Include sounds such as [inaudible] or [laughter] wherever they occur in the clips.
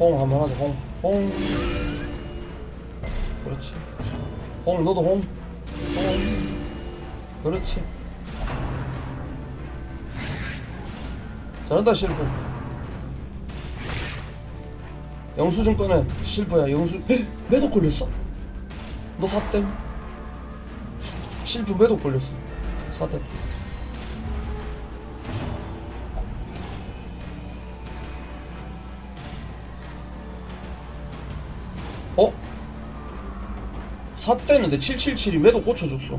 홍 한번 하자 홍. 홍. 그렇지. 홍 너도 홍. 홍. 그렇지. 잘한다 실프. 영수증 꺼내. 실프야 영수. 헉, 매도 걸렸어? 너 사댐? 실프 매도 걸렸어. 사댐. 샀대는데 777이 매도 꽂혀줬어.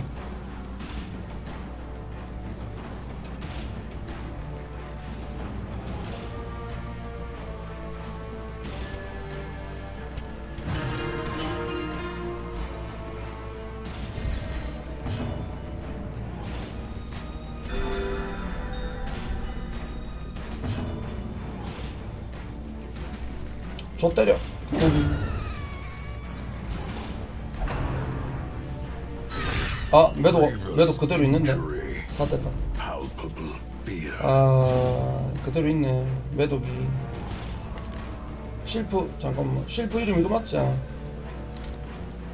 저 때려. 아 매도 매도 그대로 있는데 fear. 아 그대로 있네 매도기. 실프 잠깐만 실프 이름 이거 맞지?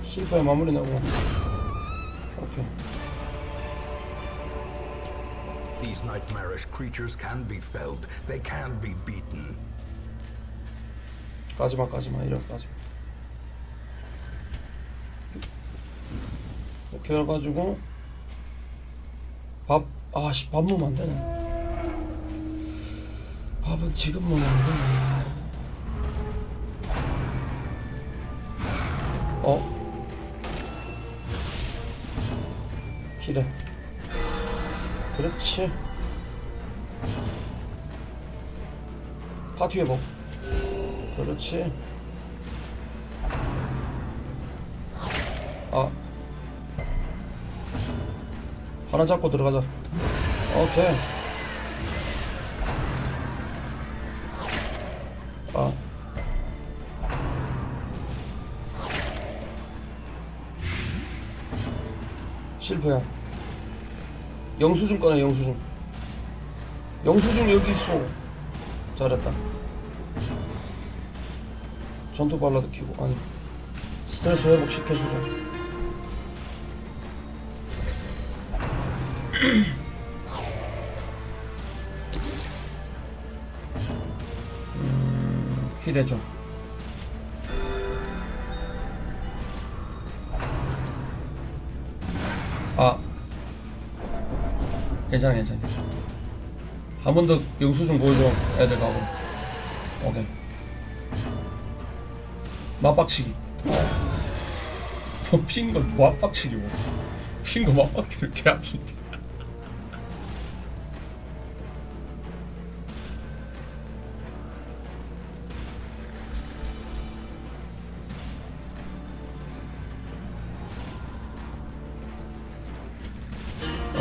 실프에 마무리 나고. 오케이. These nightmarish creatures can be felled. They can be beaten. 까지마 까지마 이런 까지. 이 렇게 해가지고 밥 아씨 밥 먹으면 안 되네. 밥은 지금 먹으면 안 되네. 어? 기래. 그렇지. 파티 회복. 그렇지. 아. 하나 잡고 들어가자. 오케이. 아. 실패야. 영수증 꺼내, 영수증. 영수증 여기 있어. 잘했다. 전투 발라드 키고 아니 스트레스 회복 시켜주고 음, 힐해줘 아 괜찮아 괜찮아 한 번 더 영수증 보여줘 애들 가고 오케이 맞박치기. [laughs] 뭐 핀거 맞박치기 뭐. 핀거 맞박치기 개 아픈데.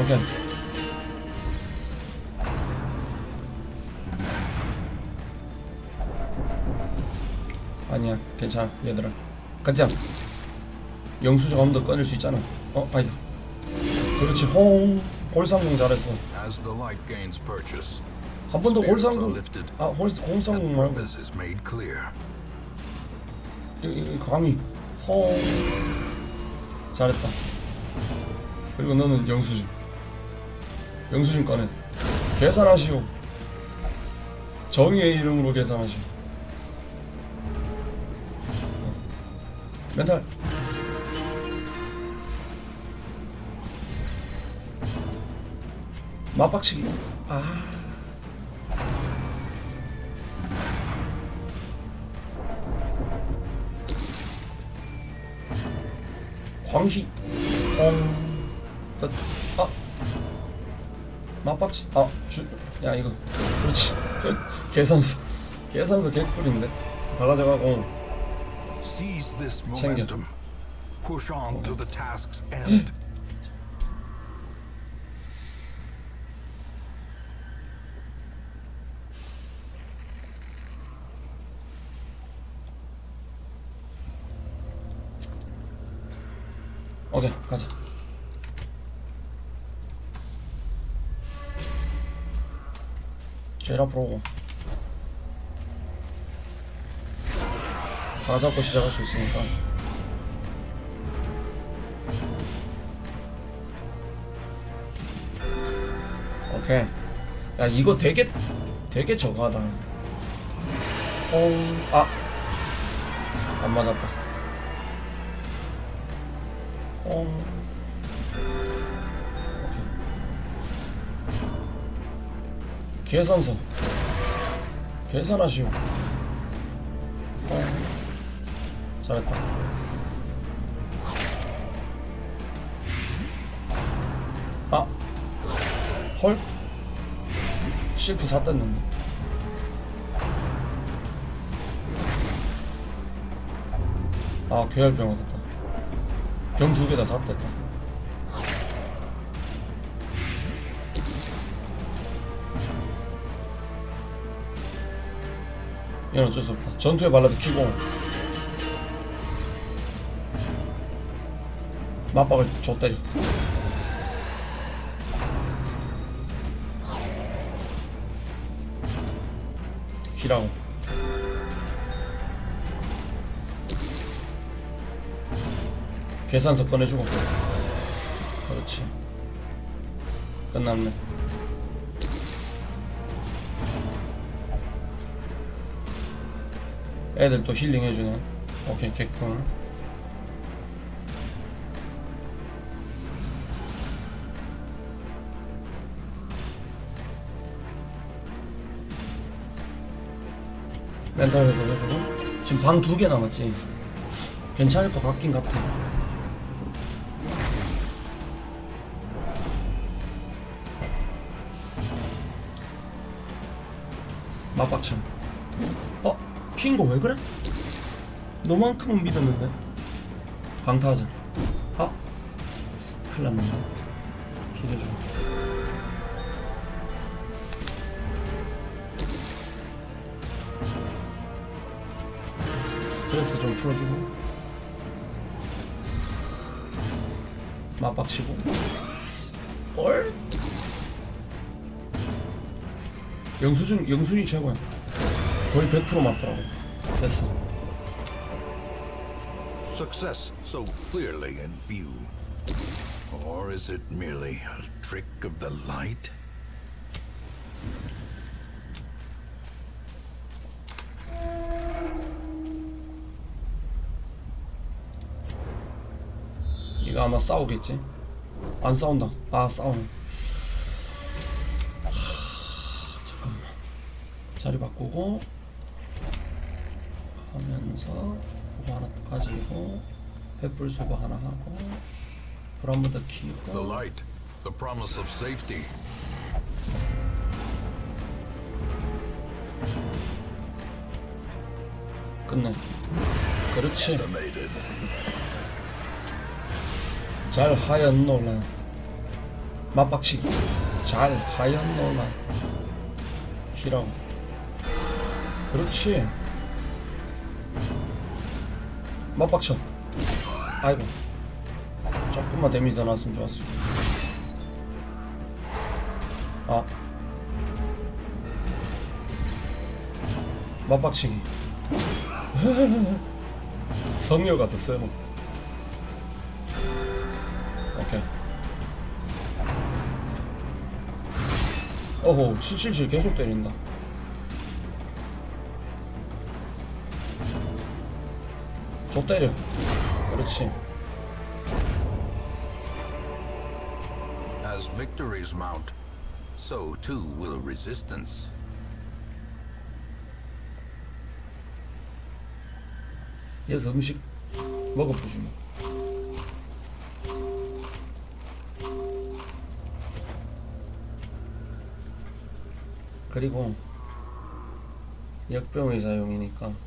오케이. 아니야 괜찮아 얘들아. 가자. 영수증 한번 더 꺼낼 수 있잖아. 어 아니다. 그렇지 홍 골상궁 잘했어. 한 번더 lifted. 아 홀, 골상궁 말고. 이, 이, 이 강의 홍. 잘했다. 그리고 너는 영수증 영수증 꺼내. 계산하시오. 정의의 이름으로 계산하시오. 어. 멘탈. 맞박치기. 아. 광희. 어... 더- 아 맞박치 아 주 야 이거 그렇지 계산서 계산서 개꿀인데 this 챙겨. Push on to the task's end. 오케이 가자 제일 앞으로 오고 다 잡고 시작할 수 있으니까. 오케이. 야 이거 되게 되게 저거하다. 어아안 맞았다. 어 계산서. 계산하시오. 어. 잘했다. 아 헐? 실프 샀댔는데. 아 괴혈병 얻었다. 병 두 개다 샀댔다 얘는 어쩔 수 없다. 전투의 발라드 키고 맞박을 줘 때려 히라고 계산서 꺼내주고. 그렇지. 끝났네 애들 또 힐링 해주네. 오케이 개꿀. 멘탈 회복 해주고. 지금 방 두 개 남았지? 괜찮을 것 같긴 같아. 맞박참 어? 핑거 왜 그래? 너만큼은 믿었는데. 방타하자. 아 큰일 났는데 힐해줘 스트레스 좀 풀어주고. 맞박치고. 헐 영수증 영순이 최고야 거의 100% 맞더라고 됐어 Success so clearly in view. Or is it merely a trick of the light? 이거 아마 싸우겠지 안 싸운다 아 싸우네 하, 잠깐만 자리 바꾸고 하면서 그거 하나 가지고 횃불 수거 하나 하고 불 한 번 더 The 켜고 light, the promise of safety. 끝내. 그렇지. Decimated. 잘 하였노라. 맞박치기 잘 하였노라. 히라고 그렇지 맞박쳐. 아이고. 조금만 데미지 더 나왔으면 좋았을 아. 맞박치기. [laughs] 성녀가 더 세고 오케이. 어호, 777 계속 때린다. 줘 때려. 그렇지. As victories mount, so too will resistance. 여기서 음식 먹어보지 뭐. 그리고 역병 의 사용이니까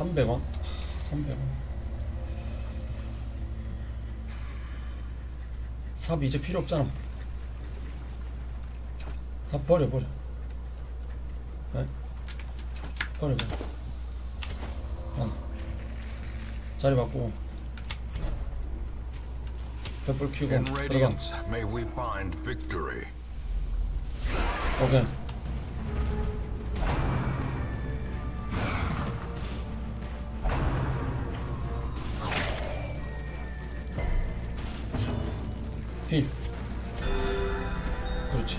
300원? 300원 삽 이제 필요 없잖아 삽 버려 버려 네? 버려 버려 어. 자리 바꾸고 켜고 In 들어가. 오케이 힐 그렇지.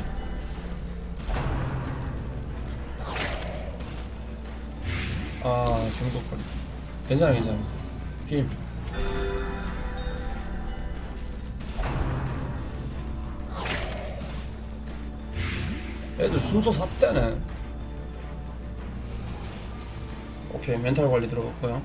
아 중독거리. 괜찮아 괜찮아. 힐 애들 순서 샀대네. 오케이 멘탈 관리 들어갔고요.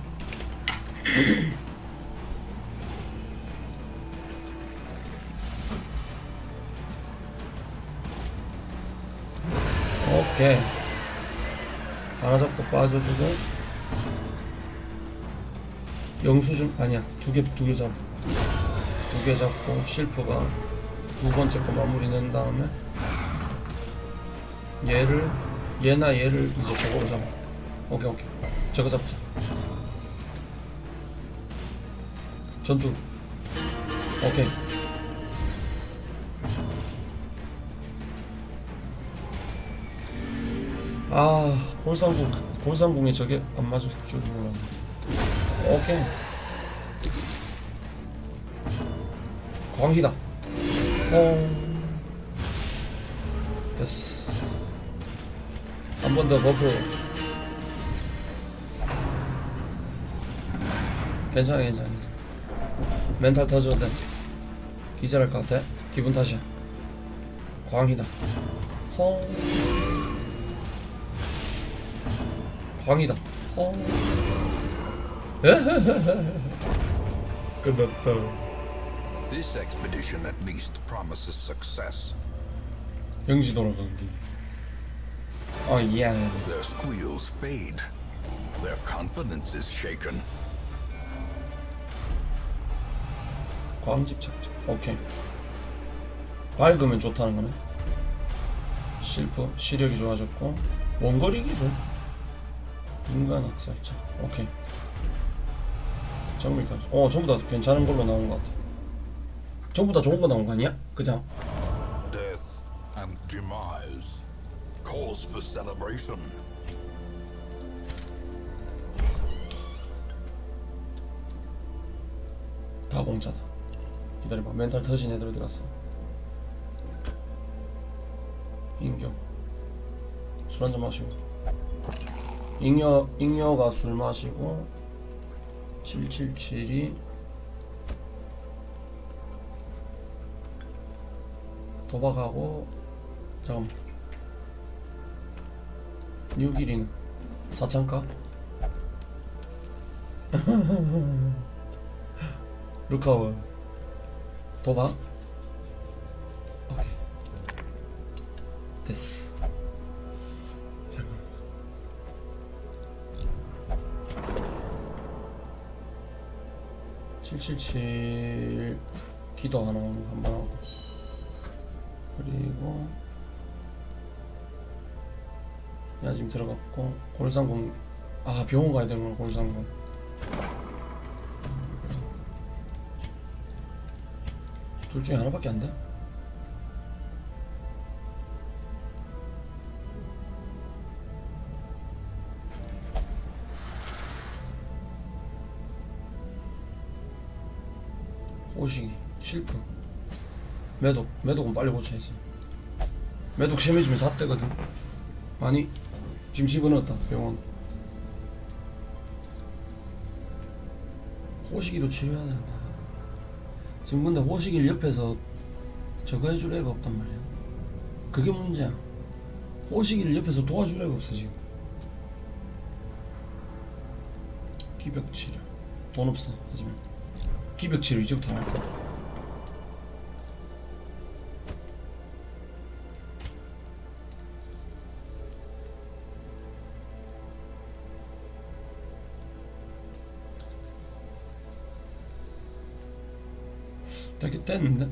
오케이 하나 잡고 빠져주고. 영수증 아니야. 두 개 두 개 잡고 두개 잡고 실프가 두 번째 거 마무리 낸 다음에 얘를 얘나 얘를 이제 저거로 잡아. 오케이 오케이. 저거 잡자. 전투. 오케이 아 골상궁 골상궁에 저게 안 맞을 줄 몰랐네. 오케이. 광희다. 어. 됐어. 한 번 더 버프. 괜찮아 괜찮아. 멘탈 터져도 돼. 기절할 것 같아. 기분 탓이야. 광희다. 헐 광이다. 어. 끝났다. This expedition at least promises success. 영지 돌아가기. 어, 예. Their squeals fade. Their confidence is shaken. 광집 착지. 오케이. 밝으면 좋다는 거네. 실프, 시력이 좋아졌고, 원거리 기술. 인간 학살자. 오케이. 정밀까지. 어, 전부 다 괜찮은 걸로 나온 것 같아. 전부 다 좋은 거 나온 거 아니야? 그죠? Death and demise. Calls for celebration. 다 공짜다. 기다려봐. 멘탈 터진 애들 어디 갔어? 인격. 술 한잔 마시고. 잉여, 잉여가 술 마시고. 777이. 도박하고. 잠깐만. 뉴길이는 사창가? [laughs] 루카워 도박 777 기도 하나 한번 하고. 그리고 야 지금 들어갔고. 골상공. 아 병원 가야 되는구나 골상공. 둘 중에 하나밖에 안 돼? 오시기 실프 매독 매독은 빨리 고쳐야지 매독 심해지면 삿대거든 아니 지금 집어넣었다 병원 호시기로 치료해야 된다 지금 근데 호식이를 옆에서 저거 해줄 애가 없단 말이야. 그게 문제야. 호식이를 옆에서 도와줄 애가 없어 지금. 기벽 치료. 돈 없어 하지만 기벽 치료 이제부터 할 거야. 되게 뗐는데?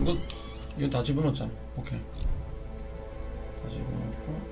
이거 이거 다 집어넣었잖아. 오케이. 다 집어넣고